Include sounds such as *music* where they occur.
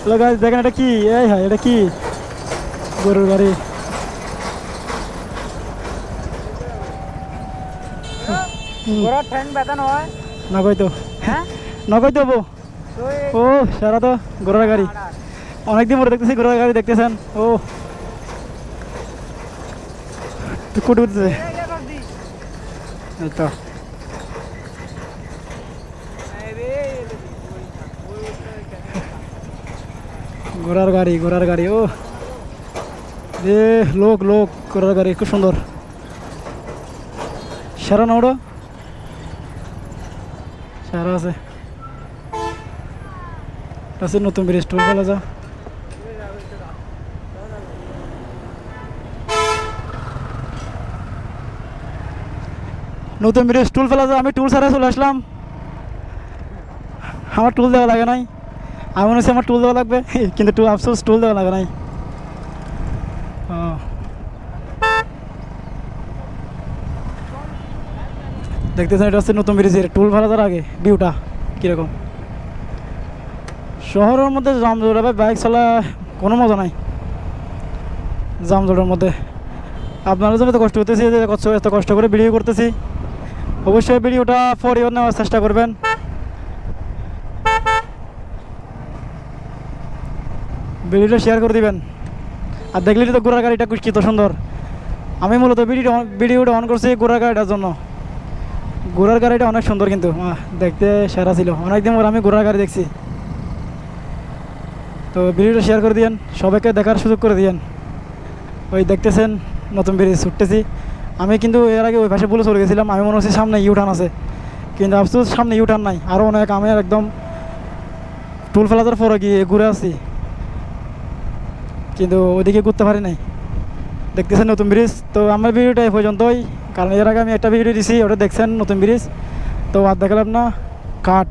Hello গাছ দেখেন এটা কি এই হ্যাঁ এটা কি গরুর গাড়ি ঘোড়ার ঠ্যাং ব্যথা নয় নগই তো হ্যাঁ নগই তো বউ। ও সারা তো ঘোড়ার গাড়ি অনেকদিন পরে দেখতেছি ঘোড়ার গাড়ি দেখতেছেন ও কুটে উঠতেছে তো ঘোড়ার গাড়ি ঘোড়ার গাড়ি, ও। এ, লোক লোক, ঘোড়ার গাড়ি, খুব সুন্দর। সেরা না ওটা? সেরা আছে। আছে নতুন ব্রিজ টোল ফেলা যা নতুন ব্রিজ টুল ফেলা যা আমি টুল ছাড়া চলে আসলাম। আমার টুল দেওয়া লাগে নাই। আমি মনে হচ্ছে আমার টুল দেওয়া লাগবে। *laughs* কিন্তু টুল আফসোস টুল দেওয়া লাগে নাই। দেখতেছেন, এটা হচ্ছে নতুন ব্রিজের টুল ফেলা যাওয়ার আগে ভিউটা কীরকম। শহরের মধ্যে জামজট হবে বাইক চালা কোনো মজা নাই। জামজটের মধ্যে। আপনারা জন্য তো কষ্ট করতেছি এত কষ্ট করে ভিডিও করতেছি। অবশ্যই ভিডিওটা পরিবার নেওয়ার চেষ্টা করবেন। ভিডিওটা শেয়ার করে দিবেন। আর দেখলেই তো ঘোড়ার গাড়িটা কুষ্কিত সুন্দর। আমি মূলত ভিডিওটা ভিডিওটা অন করছি ঘোড়ার গাড়িটার জন্য। ঘোড়ার গাড়িটা অনেক সুন্দর কিন্তু। দেখতে সেরা ছিল। অনেকদিন পর আমি ঘোড়ার গাড়ি দেখছি। তো ভিডিওটা শেয়ার করে দিয়েন। সবাইকে দেখার সুযোগ করে দিয়েন। ওই দেখতেছেন, নতুন ব্রিজ ছুটতেছি। আমি কিন্তু এর আগে ওই পাশে বলে চলে গেছিলাম। আমি মনে হচ্ছে সামনে ইউটার্ন আছে। কিন্তু আফসোস, সামনে ইউটার্ন নাই। আরও অনেক আমি একদম টুল ফেলাতে পরে গিয়ে ঘুরে আসছি। কিন্তু ওদিকে ঘুরতে পারি নাই। দেখতেছেন নতুন ব্রিজ, তো আমার ভিডিওটা এই পর্যন্তই। কারণ এর আগে আমি একটা ভিডিও দিছি, ওটা দেখছেন নতুন ব্রিজ। তো আর দেখালাম না কাঠ